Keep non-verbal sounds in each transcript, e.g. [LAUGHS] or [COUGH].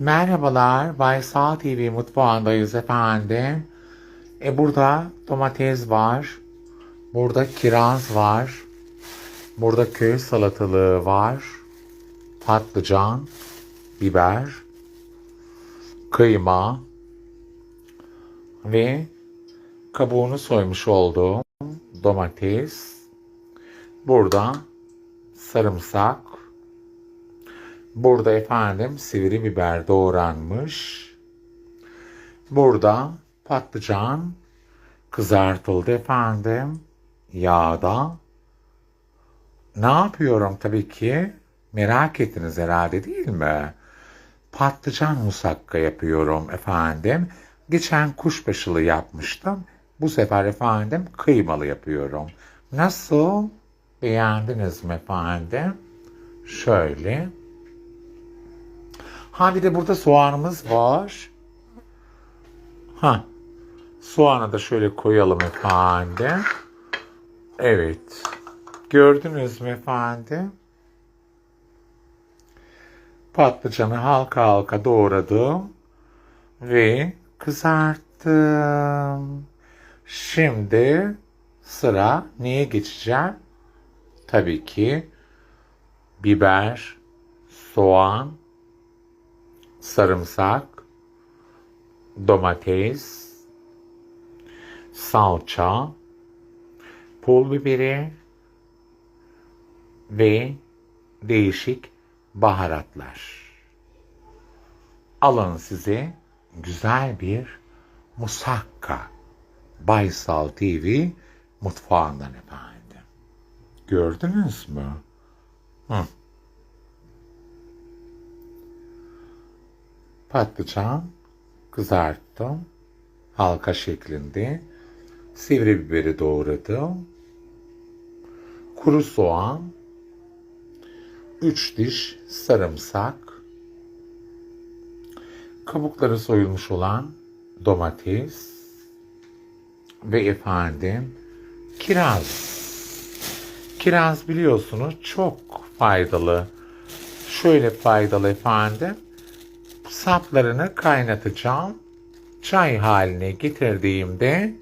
Merhabalar, Baysal TV mutfağındayız efendim. E burada domates var. Burada kiraz var. Burada köy salatalığı var. Patlıcan, biber, kıyma ve kabuğunu soymuş olduğum domates. Burada sarımsak, Burada efendim sivri biber doğranmış. Burada patlıcan kızartıldı efendim. Yağda. Ne yapıyorum tabii ki? Merak ettiniz herhalde değil mi? Patlıcan musakka yapıyorum efendim. Geçen kuşbaşılı yapmıştım. Bu sefer efendim kıymalı yapıyorum. Nasıl? Beğendiniz mi efendim? Şöyle. Ha bir de burada soğanımız var. Ha. Soğanı da şöyle koyalım efendim. Evet. Gördünüz mü efendim? Patlıcanı halka halka doğradım ve kızarttım. Şimdi sıra neye geçeceğim? Tabii ki biber, soğan, sarımsak, domates, salça, pul biberi ve değişik baharatlar. Alın size güzel bir musakka. Baysal TV mutfağından efendim. Gördünüz mü? Hı. Patlıcan kızarttım. Halka şeklinde. Sivri biberi doğradım. Kuru soğan. 3 diş sarımsak. Kabukları soyulmuş olan domates. Ve efendim kiraz. Kiraz biliyorsunuz çok faydalı. Şöyle faydalı efendim saplarını kaynatacağım. Çay haline getirdiğimde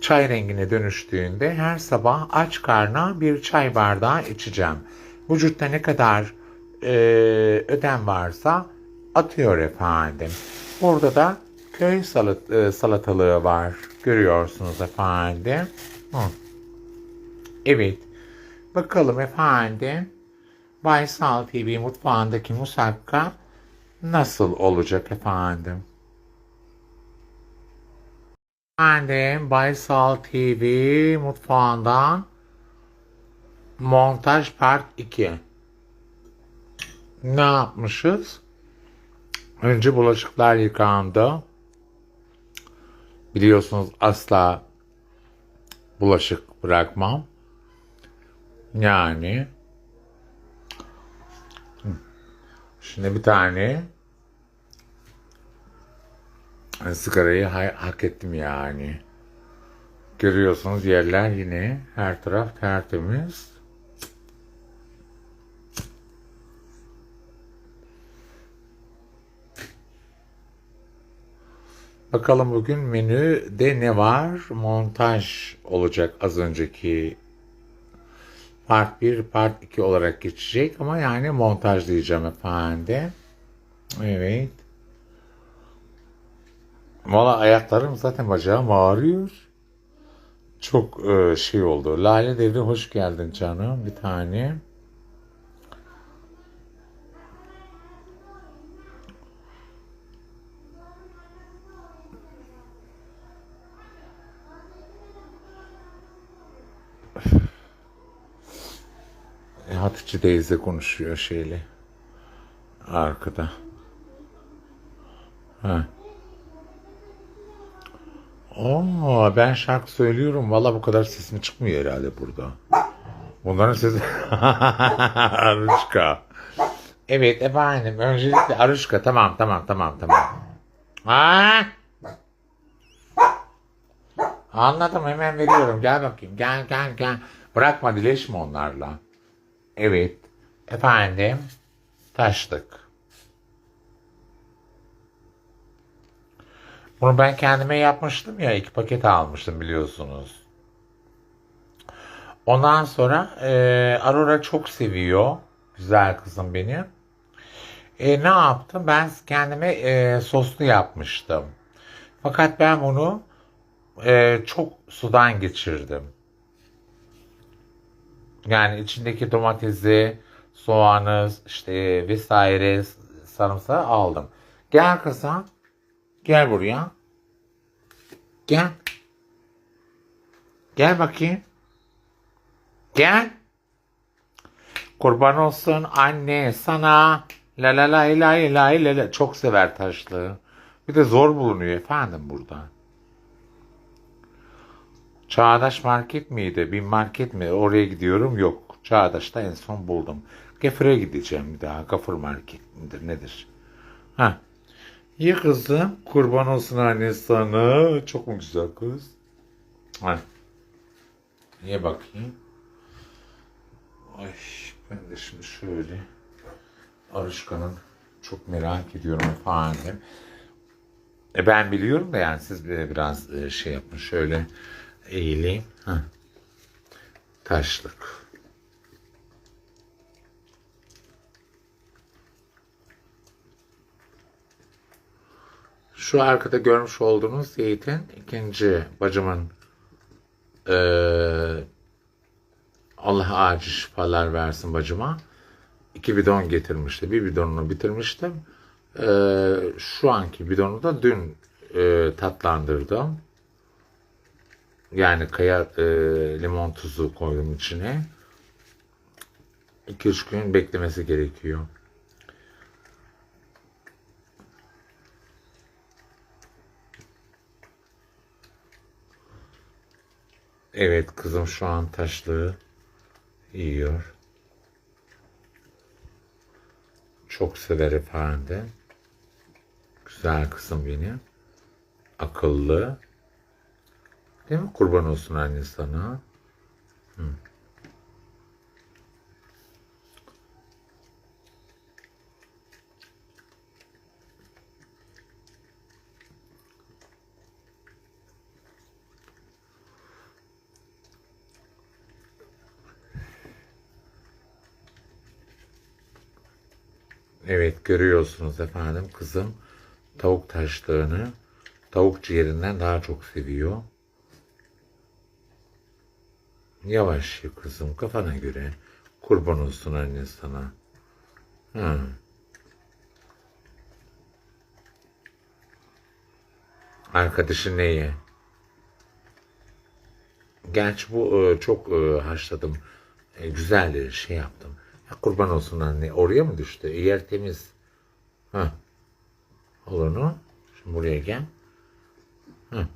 çay rengine dönüştüğünde her sabah aç karna bir çay bardağı içeceğim. Vücutta ne kadar e, ödem varsa atıyor efendim. Burada da köy salat, e, salatalığı var. Görüyorsunuz efendim. Hı. Evet. Bakalım efendim. Baysal TV mutfağındaki musakka nasıl olacak efendim? Efendim Baysal TV mutfağından montaj part 2. Ne yapmışız? Önce bulaşıklar yıkandı. Biliyorsunuz asla bulaşık bırakmam. Yani Şimdi bir tane sigarayı ha- hak ettim yani. Görüyorsunuz yerler yine her taraf tertemiz. Bakalım bugün menüde ne var? Montaj olacak az önceki part 1, part 2 olarak geçecek ama yani montaj diyeceğim efendim. Evet. Valla ayaklarım zaten bacağım ağrıyor. Çok e, şey oldu. Lale Devri hoş geldin canım. Bir tane. E, Hatice teyze konuşuyor şeyle. Arkada. Ha. Oo, ben şarkı söylüyorum. Valla bu kadar sesim çıkmıyor herhalde burada. Bunların sesi... [LAUGHS] Aruşka. Evet efendim. Öncelikle Aruşka. Tamam tamam tamam tamam. Ha? Anladım hemen veriyorum. Gel bakayım. Gel gel gel. Bırakma dileşme onlarla. Evet. Efendim. Taştık. Bunu ben kendime yapmıştım ya. iki paket almıştım biliyorsunuz. Ondan sonra e, Aurora çok seviyor. Güzel kızım benim. E, ne yaptım? Ben kendime e, soslu yapmıştım. Fakat ben bunu e, çok sudan geçirdim. Yani içindeki domatesi, soğanı, işte vesaire sarımsağı aldım. Gel kızım. Gel buraya. Gel. Gel bakayım. Gel. Kurban olsun anne sana. La la la la la la la. Çok sever taşlığı. Bir de zor bulunuyor efendim burada. Çağdaş market miydi? Bir market mi? Oraya gidiyorum. Yok. Çağdaş'ta en son buldum. Gafır'a gideceğim bir daha. Gafır market midir nedir? Ha. Ye kızım. Kurban olsun anne sana. Çok mu güzel kız? Ha. Ye bakayım. Ay ben de şimdi şöyle Arışkan'ın çok merak ediyorum efendim. E ben biliyorum da yani siz biraz e, şey yapın şöyle eğileyim. Heh. Taşlık. Şu arkada görmüş olduğunuz zeytin ikinci bacımın eee Allah acil şifalar versin bacıma. İki bidon getirmişti. Bir bidonunu bitirmiştim. Ee, şu anki bidonu da dün e, tatlandırdım. Yani kaya e, limon tuzu koydum içine. 2-3 gün beklemesi gerekiyor. Evet kızım şu an taşlığı yiyor. Çok sever efendim. Güzel kızım benim. Akıllı. Değil mi? Kurban olsun anne sana. Hı. Evet görüyorsunuz efendim kızım tavuk taşlığını tavuk ciğerinden daha çok seviyor. Yavaş ye kızım kafana göre. Kurban olsun anne sana. Ha. Arkadaşın neye? Gerçi bu e, çok e, haşladım. E, Güzel şey yaptım. Ya kurban olsun anne. Oraya mı düştü? Yer temiz. Ha. Al onu. Şimdi buraya gel. Ha.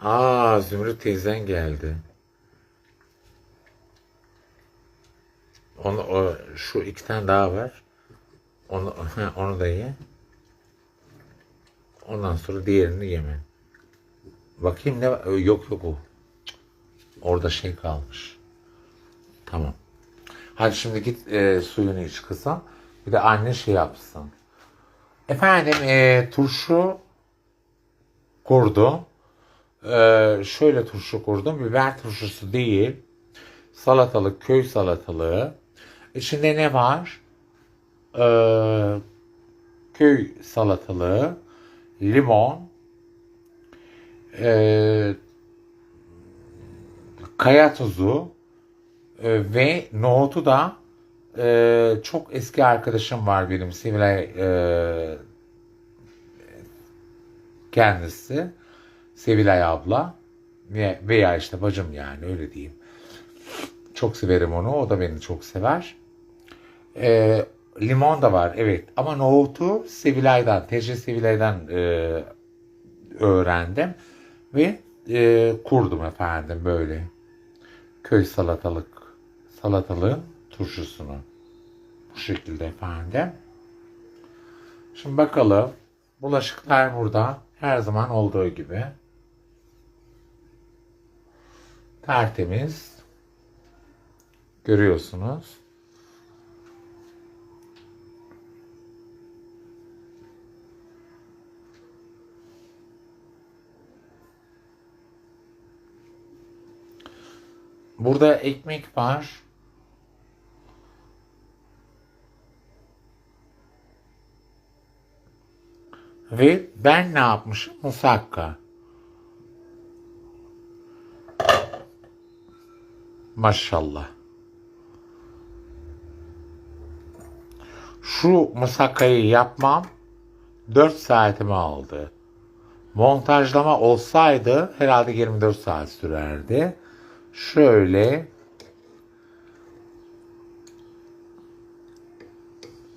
Aa Zümrüt teyzen geldi. Onu, o, şu iki tane daha var. Onu, onu da ye. Ondan sonra diğerini yeme. Bakayım ne var? Yok yok o. Orada şey kalmış. Tamam. Hadi şimdi git e, suyunu iç kızım. Bir de anne şey yapsın. Efendim e, turşu kurdum. E, şöyle turşu kurdum. Biber turşusu değil. Salatalık, köy salatalığı. İçinde ne var? Ee, köy salatalığı, limon, ee, kaya tuzu e, ve nohutu da e, çok eski arkadaşım var benim Sevilay e, kendisi Sevilay abla ve- veya işte bacım yani öyle diyeyim. Çok severim onu. O da beni çok sever. Ee, limon da var evet. Ama nohutu Sevilay'dan, TC Sevilay'dan e, öğrendim. Ve e, kurdum efendim böyle. Köy salatalık, salatalığın turşusunu. Bu şekilde efendim. Şimdi bakalım. Bulaşıklar burada. Her zaman olduğu gibi. Tertemiz. Görüyorsunuz. Burada ekmek var. Ve ben ne yapmışım? Musakka. Maşallah. Şu musakkayı yapmam 4 saatimi aldı. Montajlama olsaydı herhalde 24 saat sürerdi. Şöyle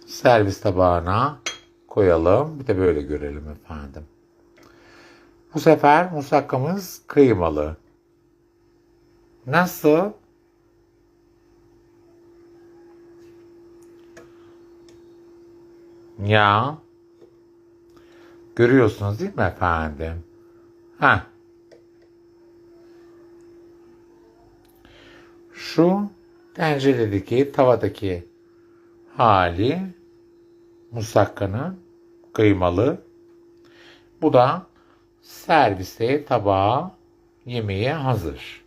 servis tabağına koyalım. Bir de böyle görelim efendim. Bu sefer musakkamız kıymalı. Nasıl? Ya. Görüyorsunuz değil mi efendim? Ha. Şu tenceredeki tavadaki hali musakkanın kıymalı. Bu da servise tabağa yemeğe hazır.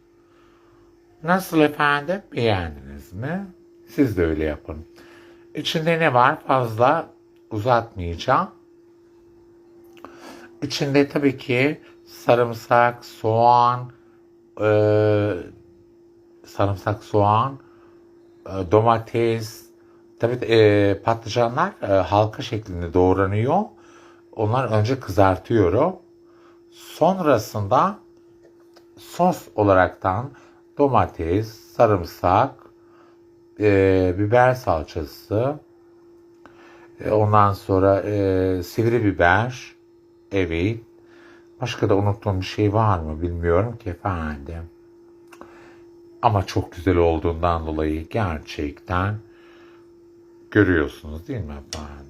Nasıl efendim? Beğendiniz mi? Siz de öyle yapın. İçinde ne var? Fazla uzatmayacağım. İçinde tabii ki sarımsak, soğan, e, sarımsak, soğan, e, domates, tabii e, patlıcanlar e, halka şeklinde doğranıyor. Onlar önce kızartıyorum. Sonrasında sos olaraktan domates, sarımsak, e, biber salçası, e, ondan sonra e, sivri biber, evet. Başka da unuttuğum bir şey var mı bilmiyorum ki efendim. Ama çok güzel olduğundan dolayı gerçekten görüyorsunuz değil mi efendim?